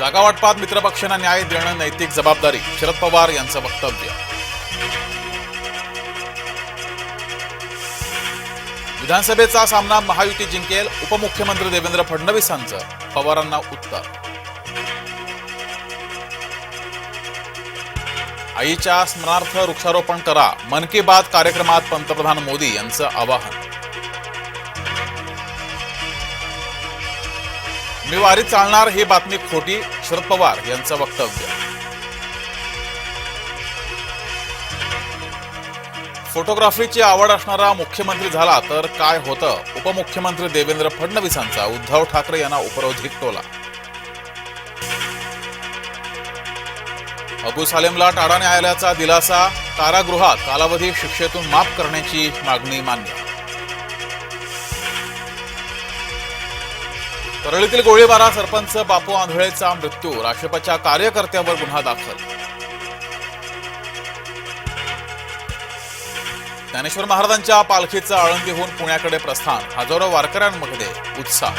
जागा वाटपात मित्रपक्षांना न्याय देणं नैतिक जबाबदारी. शरद पवार यांचं वक्तव्य. विधानसभेचा सामना महायुती जिंकेल उपमुख्यमंत्री देवेंद्र फडणवीसांचं. पवारांना उत्तर. आईच्या स्मरणार्थ वृक्षारोपण करा. मन की बात कार्यक्रमात पंतप्रधान मोदी यांचं आवाहन. मी वारीत चालणार ही बातमी खोटी शरद पवार यांचं वक्तव्य. फोटोग्राफीची आवड असणारा मुख्यमंत्री झाला तर काय होतं? उपमुख्यमंत्री देवेंद्र फडणवीसांचा उद्धव ठाकरे यांना उपरोधिक टोला. अबू सालेमला टाळा न्यायालयाचा दिलासा कारागृहात कालावधी शिक्षेतून माफ करण्याची मागणी मान्य. परळीतील गोळीबारात सरपंच बापू आंधळेचा मृत्यू राष्ट्रपच्या कार्यकर्त्यावर गुन्हा दाखल. ज्ञानेश्वर महाराजांच्या पालखीचं आळंदीहून पुण्याकडे प्रस्थान हजारो वारकऱ्यांमध्ये उत्साह.